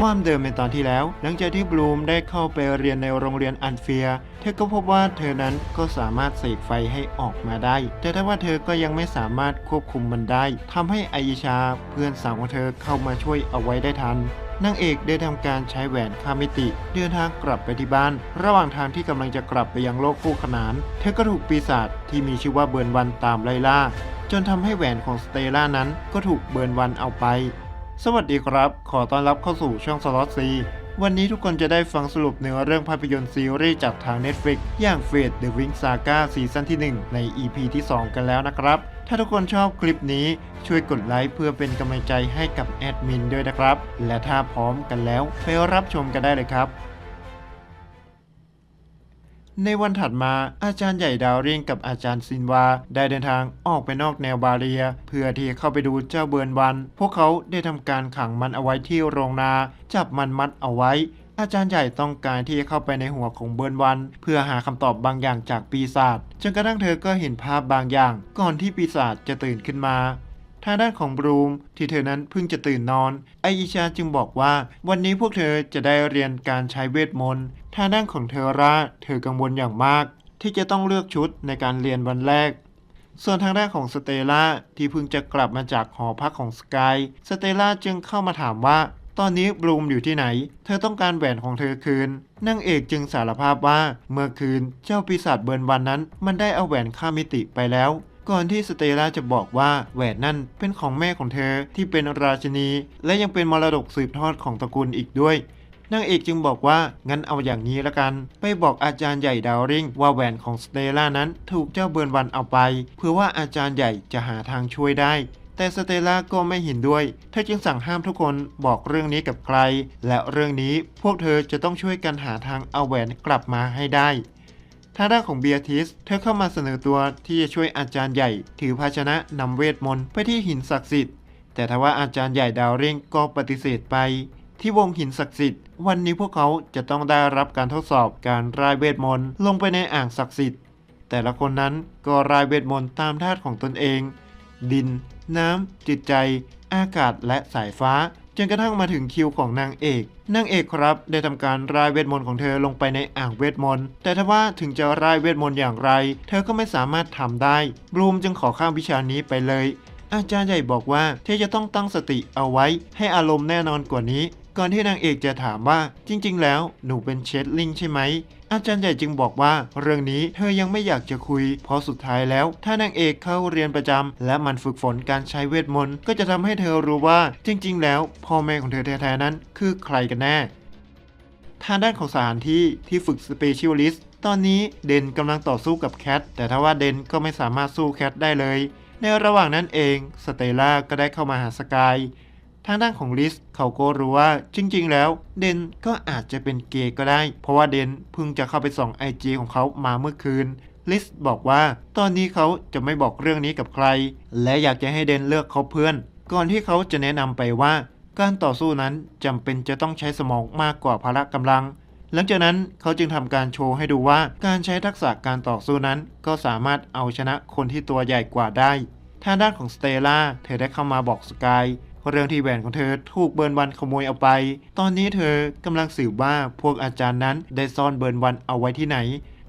ความเดิมในตอนที่แล้ว หลังจากที่บลูมได้เข้าไปเรียนในโรงเรียนอันเฟีย เธอก็พบว่าเธอนั้นก็สามารถเสกไฟให้ออกมาได้ แต่ถ้าว่าเธอก็ยังไม่สามารถควบคุมมันได้ทำให้ไอชาเพื่อนสาวของเธอเข้ามาช่วยเอาไว้ได้ทันนางเอกได้ทำการใช้แหวนข้ามมิติ เดินทางกลับไปที่บ้าน ระหว่างทางที่กำลังจะกลับไปยังโลกคู่ขนาน เธอก็ถูกปีศาจที่มีชื่อว่าเบิร์นวันตามไล่ล่า จนทำให้แหวนของสเตล่านั้นก็ถูกเบิร์นวันเอาไป สวัสดีครับ ขอต้อนรับเข้าสู่ช่องสล็อตซีวันนี้ทุกคนจะได้ฟังสรุปเนื้อเรื่องภาพยนตร์ซีรีส์จากทาง Netflix อย่าง Fate The Wing Saga ซีซั่นที่ 1 ใน EP ที่ 2 กันแล้วนะครับ ถ้าทุกคนชอบคลิปนี้ช่วยกดไลค์เพื่อเป็นกำลังใจให้กับแอดมินด้วยนะครับ และถ้าพร้อมกันแล้วไปรับชมกันได้เลยครับ ในวันถัดมาอาจารย์ใหญ่ดาวเร่งกับอาจารย์ซินวา ได้เดินทางออกไปนอกแนวบาเรีย เพื่อที่จะเข้าไปดูเจ้าเบิร์นวัน พวกเขาได้ทำการขังมันเอาไว้ที่โรงนา จับมันมัดเอาไว้อาจารย์ใหญ่ต้องการที่จะเข้าไปในหัวของเบิร์นวัน เพื่อหาคำตอบบางอย่างจากปีศาจจนกระทั่งเธอก็เห็นภาพบางอย่าง ก่อนที่ปีศาจจะตื่นขึ้นมา ทางด้านของบรูมที่เธอนั้นเพิ่งจะตื่นนอน ไออิชาจึงบอกว่า วันนี้พวกเธอจะได้เรียนการใช้เวทมนต์ทางด้านของเทอร่าเธอกังวลอย่างมาก ที่จะต้องเลือกชุดในการเรียนวันแรก ส่วนทางด้านของสเตล่าที่เพิ่งจะกลับมาจากหอพักของสกายสเตล่าจึงเข้ามาถามว่าตอนนี้บลูมอยู่ที่ไหน เธอต้องการแหวนของเธอคืน นางเอกจึงสารภาพว่า เมื่อคืนเจ้าปีศาจเบิร์นวันนั้น มันได้เอาแหวนข้ามมิติไปแล้ว ก่อนที่สเตล่าจะบอกว่าแหวนนั่นเป็นของแม่ของเธอที่เป็นราชินี และยังเป็นมรดกสืบทอดของตระกูลอีกด้วยนางเอกจึงบอกว่างั้นเอาอย่างนี้ละกัน ไปบอกอาจารย์ใหญ่ดาวริงว่าแหวนของสเตล่านั้นถูกเจ้าเบิร์นวันเอาไปเพื่อว่าอาจารย์ใหญ่จะหาทางช่วยได้ แต่สเตล่าก็ไม่เห็นด้วย เธอจึงสั่งห้ามทุกคนบอกเรื่องนี้กับใคร และเรื่องนี้พวกเธอจะต้องช่วยกันหาทางเอาแหวนกลับมาให้ได้ ทางด้านของเบียทิส เธอเข้ามาเสนอตัวที่จะช่วยอาจารย์ใหญ่ ถือภาชนะนำเวทมนต์ไปที่หินศักดิ์สิทธิ์ แต่ทว่าอาจารย์ใหญ่ดาวเร่งก็ปฏิเสธไป ที่วงหินศักดิ์สิทธิ์ วันนี้พวกเขาจะต้องได้รับการทดสอบการรายเวทมนต์ลงไปในอ่างศักดิ์สิทธิ์ แต่ละคนนั้นก็รายเวทมนต์ตามธาตุของตนเอง ดิน น้ำจิตใจ อากาศและสายฟ้า จนกระทั่งมาถึงคิวของนางเอก นางเอกครับ ได้ทำการร่ายเวทมนต์ของเธอลงไปในอ่างเวทมนต์ แต่ถ้าว่าถึงจะร่ายเวทมนต์อย่างไร เธอก็ไม่สามารถทำได้ บลูมจึงขอข้ามวิชานี้ไปเลย อาจารย์ใหญ่บอกว่าเธอจะต้องตั้งสติเอาไว้ ให้อารมณ์แน่นอนกว่านี้ ก่อนที่นางเอกจะถามว่าจริง ๆ แล้วหนูเป็นเชดลิงใช่ไหม อาจารย์ใหญ่จึงบอกว่า เรื่องนี้เธอยังไม่อยากจะคุย เพราะสุดท้ายแล้ว ถ้านางเอกเข้าเรียนประจำและมันฝึกฝนการใช้เวทมนต์ก็จะทำให้เธอรู้ว่า จริง ๆ แล้ว พ่อแม่ของเธอแท้ๆนั้น คือใครกันแน่ทางด้านของสถานที่ที่ฝึกสเปเชียลิสต์ตอนนี้เดนกำลังต่อสู้กับแคทแต่ถ้าว่าเดนก็ไม่สามารถสู้แคทได้เลย ในระหว่างนั้นเองสเตล่าก็ได้เข้ามาหาสกาย ทางด้านของลิสเขาก็รู้ว่าจริงๆ แล้วเดนก็อาจจะเป็นเกย์ก็ได้ เพราะว่าเดนเพิ่งจะเข้าไปส่องไอจของเขามาเมื่อคืนลิสบอกว่าตอนนี้เขาจะไม่บอกเรื่องนี้กับใคร และอยากจะให้เดนเลือกคบเพื่อน ก่อนที่เขาจะแนะนำไปว่า การต่อสู้นั้นจำเป็นจะต้องใช้สมองมากกว่าพละกำลัง หลังจากนั้นเขาจึงทำการโชว์ให้ดูว่าการใช้ทักษะการต่อสู้นั้น ก็สามารถเอาชนะคนที่ตัวใหญ่กว่าได้ทางด้านของสเตล่าเธอได้เข้ามาบอกสกาย เรื่องที่แหวนของเธอถูกเบิร์นวันขโมยเอาไป ตอนนี้เธอกำลังสืบว่าพวกอาจารย์นั้นได้ซ่อนเบิร์นวันเอาไว้ที่ไหน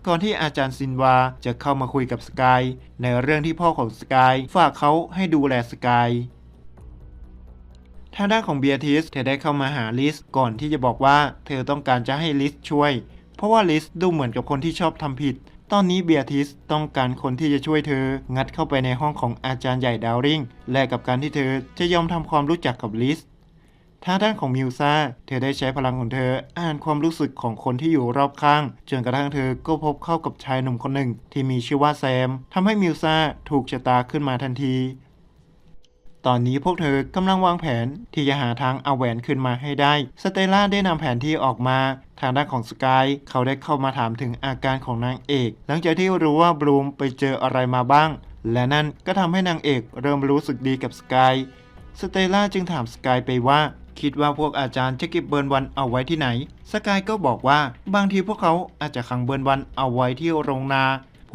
ก่อนที่อาจารย์ซินวาจะเข้ามาคุยกับสกายในเรื่องที่พ่อของสกายฝากเขาให้ดูแลสกายทางด้านของเบียทิสเธอได้เข้ามาหาลิสก่อนที่จะบอกว่าเธอต้องการจะให้ลิสช่วย เพราะว่าลิสดูเหมือนกับคนที่ชอบทำผิด ตอนนี้เบียทิสต้องการคนที่จะช่วยเธอ งัดเข้าไปในห้องของอาจารย์ใหญ่ดาวริงแลกกับการที่เธอจะยอมทำความรู้จักกับลิสทางด้านของมิวซาเธอได้ใช้พลังของเธออ่านความรู้สึกของคนที่อยู่รอบข้าง จนกระทั่งเธอก็พบเข้ากับชายหนุ่มคนหนึ่ง ที่มีชื่อว่าแซมทำให้มิวซาถูกชะตาขึ้นมาทันที ตอนนี้พวกเธอกำลังวางแผนที่จะหาทางเอาแหวนขึ้นมาให้ได้ สเตล่าได้นำแผนที่ออกมาทางด้านของสกายเขาได้เข้ามาถามถึงอาการของนางเอก หลังจากที่รู้ว่าบลูมไปเจออะไรมาบ้าง และนั่นก็ทำให้นางเอกเริ่มรู้สึกดีกับสกาย สเตล่าจึงถามสกายไปว่า คิดว่าพวกอาจารย์จะเก็บเบิร์นวันเอาไว้ที่ไหน สกายก็บอกว่าบางทีพวกเขาอาจจะขังเบิร์นวันเอาไว้ที่โรงนา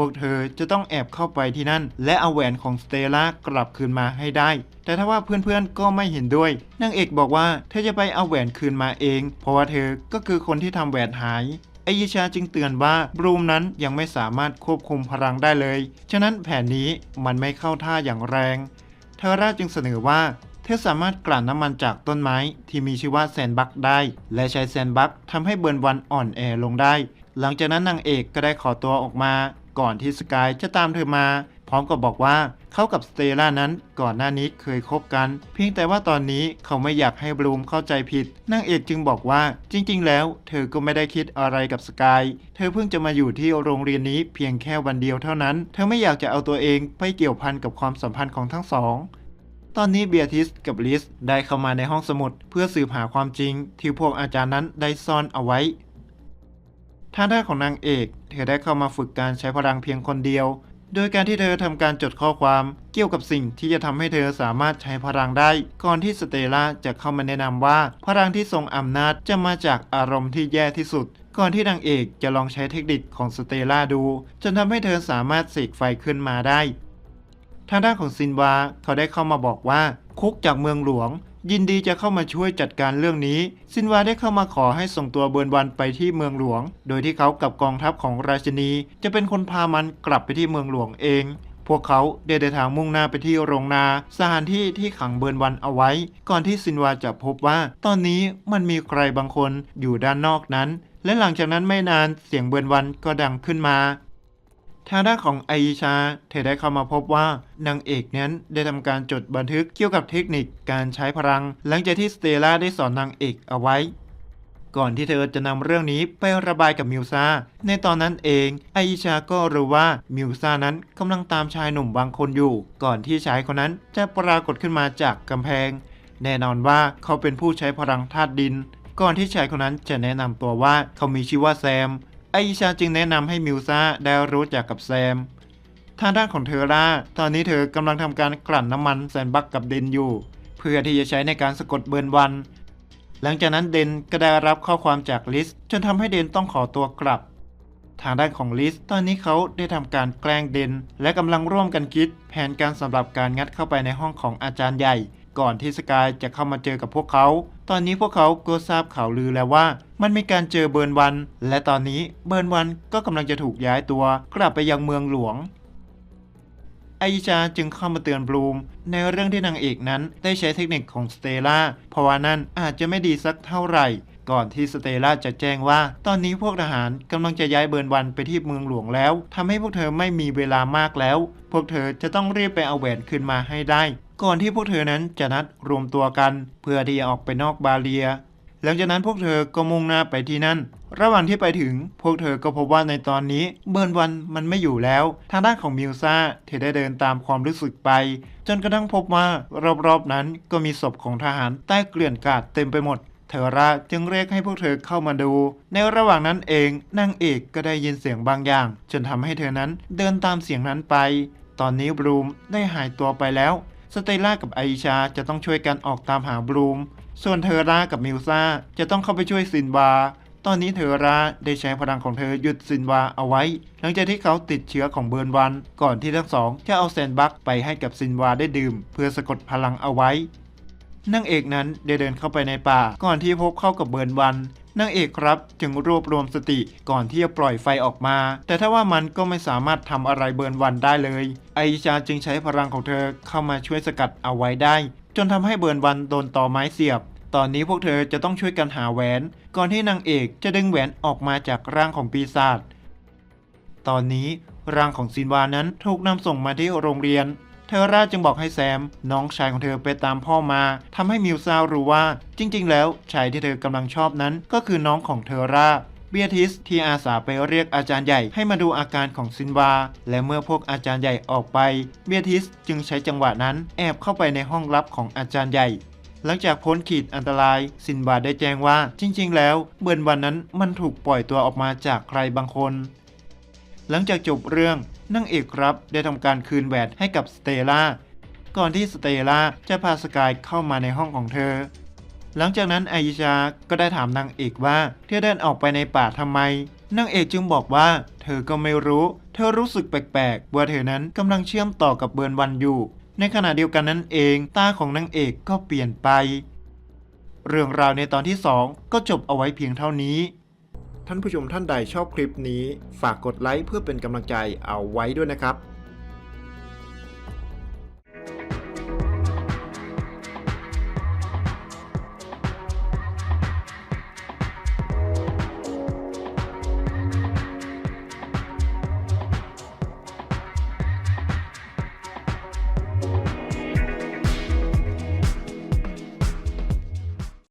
วกเธอจะต้องแอบเข้าไปที่นั่น และเอาแหวนของสเตล่ากลับคืนมาให้ได้ แต่ถ้าว่าเพื่อนๆก็ไม่เห็นด้วย นางเอกบอกว่าเธอจะไปเอาแหวนคืนมาเอง เพราะว่าเธอก็คือคนที่ทำแหวนหายไอยิชาจึงเตือนว่าบรูมนั้นยังไม่สามารถควบคุมพลังได้เลย ฉะนั้นแผนนี้มันไม่เข้าท่าอย่างแรง เทอร่าจึงเสนอว่า เธอสามารถกลั่นน้ำมันจากต้นไม้ที่มีชื่อว่าแซนบักได้ และใช้แซนบักทำให้เบิร์นวันอ่อนแอลงได้ หลังจากนั้นนางเอกก็ได้ขอตัวออกมา ก่อนที่สกายจะตามเธอมา พร้อมกับบอกว่าเขากับสเตล่านั้นก่อนหน้านี้เคยคบกัน เพียงแต่ว่าตอนนี้เขาไม่อยากให้บลูมเข้าใจผิดนางเอกจึงบอกว่าจริง ๆ แล้ว เธอก็ไม่ได้คิดอะไรกับสกาย เธอเพิ่งจะมาอยู่ที่โรงเรียนนี้เพียงแค่วันเดียวเท่านั้น เธอไม่อยากจะเอาตัวเองไปเกี่ยวพันกับความสัมพันธ์ของทั้งสองตอนนี้เบียทิสกับลิสได้เข้ามาในห้องสมุด เพื่อสืบหาความจริงที่พวกอาจารย์นั้นได้ซ่อนเอาไว้ ทางด้านของนางเอก เธอได้เข้ามาฝึกการใช้พลังเพียงคนเดียว โดยการที่เธอทำการจดข้อความเกี่ยวกับสิ่งที่จะทำให้เธอสามารถใช้พลังได้ ก่อนที่สเตล่าจะเข้ามาแนะนำว่าพลังที่ทรงอำนาจจะมาจากอารมณ์ที่แย่ที่สุด ก่อนที่นางเอกจะลองใช้เทคนิคของสเตล่าดู จนทำให้เธอสามารถเสกไฟขึ้นมาได้ ทางด้านของซินวาเขาได้เข้ามาบอกว่าคุกจากเมืองหลวง ยินดีจะเข้ามาช่วยจัดการเรื่องนี้ ซินวาได้เข้ามาขอให้ส่งตัวเบิร์นวันไปที่เมืองหลวง โดยที่เขากับกองทัพของราชินี จะเป็นคนพามันกลับไปที่เมืองหลวงเอง พวกเขาเดินทางมุ่งหน้าไปที่โรงนา สถานที่ที่ขังเบิร์นวันเอาไว้ ก่อนที่ซินวาจะพบว่า ตอนนี้มันมีใครบางคนอยู่ด้านนอกนั้น และหลังจากนั้นไม่นานเสียงเบิร์นวันก็ดังขึ้นมา ทางด้านของไอชาเธอได้เข้ามาพบว่านางเอกนั้นได้ทำการจดบันทึกเกี่ยวกับเทคนิคการใช้พลัง หลังจากที่สเตล่าได้สอนนางเอกเอาไว้ ก่อนที่เธอจะนำเรื่องนี้ไประบายกับมิวซาในตอนนั้นเองไอชาก็รู้ว่ามิวซานั้นกำลังตามชายหนุ่มบางคนอยู่ ก่อนที่ชายคนนั้นจะปรากฏขึ้นมาจากกำแพง แน่นอนว่าเขาเป็นผู้ใช้พลังธาตุดิน ก่อนที่ชายคนนั้นจะแนะนำตัวว่าเขามีชื่อว่าแซม ไอชาจึงแนะนำให้มิวซาได้รู้จักกับแซม ทางด้านของเธอร่าตอนนี้เธอกำลังทำการกลั่นน้ำมันแซนบักกับเดนอยู่ เพื่อที่จะใช้ในการสะกดเบิร์นวัน หลังจากนั้นเดนก็ได้รับข้อความจากลิส จนทำให้เดนต้องขอตัวกลับ ทางด้านของลิส ตอนนี้เขาได้ทำการแกล้งเดน และกำลังร่วมกันคิด แผนการสำหรับการงัดเข้าไปในห้องของอาจารย์ใหญ่ ก่อนที่สกายจะเข้ามาเจอกับพวกเขา ตอนนี้พวกเขาก็ทราบข่าวลือแล้วว่า มันมีการเจอเบิร์นวัน และตอนนี้เบิร์นวันก็กำลังจะถูกย้ายตัวกลับไปยังเมืองหลวงไอชาจึงเข้ามาเตือนบลูม ในเรื่องที่นางเอกนั้นได้ใช้เทคนิคของสเตล่าเพราะว่านั่นอาจจะไม่ดีสักเท่าไหร่ ก่อนที่สเตล่าจะแจ้งว่า ตอนนี้พวกทหารกำลังจะย้ายเบิร์นวันไปที่เมืองหลวงแล้วทำให้พวกเธอไม่มีเวลามากแล้ว พวกเธอจะต้องรีบไปเอาแหวนคืนมาให้ได้ ก่อนที่พวกเธอนั้นจะนัดรวมตัวกัน เพื่อที่จะออกไปนอกบาเรีย หลังจากนั้นพวกเธอก็มุ่งหน้าไปที่นั่น ระหว่างที่ไปถึงพวกเธอก็พบว่าในตอนนี้เบิร์นวันมันไม่อยู่แล้ว ทางด้านของมิวซาเธอได้เดินตามความรู้สึกไป จนกระทั่งพบว่ารอบๆนั้นก็มีศพของทหารใต้เกลื่อนกาดเต็มไปหมดเทอร่าจึงเรียกให้พวกเธอเข้ามาดู ในระหว่างนั้นเองนางเอกก็ได้ยินเสียงบางอย่าง จนทำให้เธอนั้นเดินตามเสียงนั้นไป ตอนนี้บลูมได้หายตัวไปแล้ว สเตลล่ากับไอชาจะต้องช่วยกันออกตามหาบลูม ส่วนเทอร่ากับมิลซาจะต้องเข้าไปช่วยซินวา ตอนนี้เทอร่าได้ใช้พลังของเธอหยุดซินวาเอาไว้ หลังจากที่เขาติดเชื้อของเบิร์นวัน ก่อนที่ทั้งสองจะเอาแซนบักไปให้กับซินวาได้ดื่ม เพื่อสะกดพลังเอาไว้นางเอกนั้นได้เดินเข้าไปในป่า ก่อนที่พบเข้ากับเบิร์นวันนางเอกครับจึงรวบรวมสติก่อนที่จะปล่อยไฟออกมา แต่ถ้าว่ามันก็ไม่สามารถทำอะไรเบิร์นวันได้เลย ไอชาจึงใช้พลังของเธอเข้ามาช่วยสกัดเอาไว้ได้ จนทำให้เบิร์นวันโดนต่อไม้เสียบ ตอนนี้พวกเธอจะต้องช่วยกันหาแหวน ก่อนที่นางเอกจะดึงแหวนออกมาจากร่างของปีศาจ ตอนนี้ร่างของซินวานั้นถูกนำส่งมาที่โรงเรียน เทอร่าจึงบอกให้แซม น้องชายของเธอไปตามพ่อมาทำให้มิวซารู้ว่า จริง ๆ แล้วชายที่เธอกำลังชอบนั้นก็คือน้องของเทอร่าเบียทิสที่อาสาไปเรียกอาจารย์ใหญ่ให้มาดูอาการของซินวา และเมื่อพวกอาจารย์ใหญ่ออกไป เบียทิสจึงใช้จังหวะนั้นแอบเข้าไปในห้องลับของอาจารย์ใหญ่ หลังจากพ้นขีดอันตรายซินบาได้แจ้งว่าจริง ๆ แล้วเบิร์นวันนั้นมันถูกปล่อยตัวออกมาจากใครบางคน หลังจากจบเรื่องนางเอกครับได้ทำการคืนแหวนให้กับสเตล่าก่อนที่สเตล่าจะพาสกายเข้ามาในห้องของเธอ หลังจากนั้นไอชาก็ได้ถามนางเอกว่าเธอเดินออกไปในป่าทำไมนางเอกจึงบอกว่า เธอก็ไม่รู้ เธอรู้สึกแปลกๆว่าเธอนั้นกำลังเชื่อมต่อกับเบิร์นวันอยู่ ในขณะเดียวกันนั้นเอง ตาของนางเอกก็เปลี่ยนไป เรื่องราวในตอนที่ 2 ก็จบเอาไว้เพียงเท่านี้ ท่านผู้ชมท่านใดชอบคลิปนี้ ฝากกดไลค์เพื่อเป็นกำลังใจเอาไว้ด้วยนะครับ